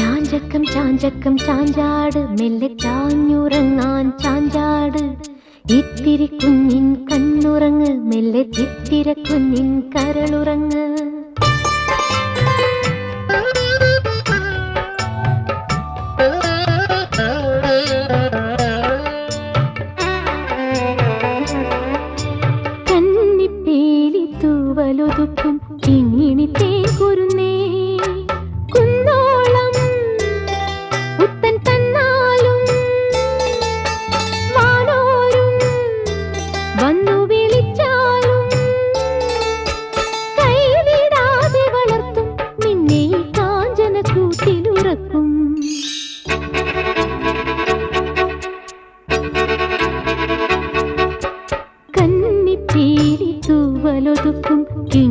ചാഞ്ചക്കം ചാഞ്ചക്കം ചാഞ്ചാട്. മെല്ലെ ചാഞ്ഞുറങ്ങാൻ ചാഞ്ചാട്. ഇത്തിരി കുഞ്ഞിൻ കണ്ണുറങ്ങ് മെല്ലെ ചിത്തിര കുഞ്ഞിൻ കരളുറങ്ങ്. പേലി തൂവലൊതുക്കും കിങ്ങിണി തേ king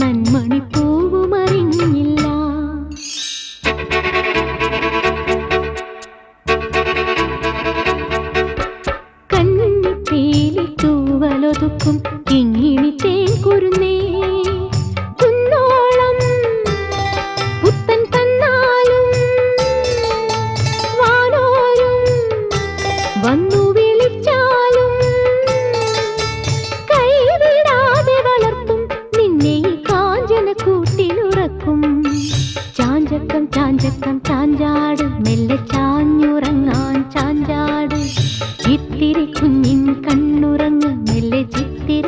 നന്മണിപ്പൂവുമറിഞ്ഞില്ല കണ്ണിൽ തൂവലൊതുക്കും ചാഞ്ചക്കം ചാഞ്ചാട് മെല്ലെ ചാഞ്ഞുറങ്ങാൻ ചാഞ്ചാട്. ഇത്തിരി കുഞ്ഞിൻ കണ്ണുറങ്ങ് മെല്ലെ ചിത്തിര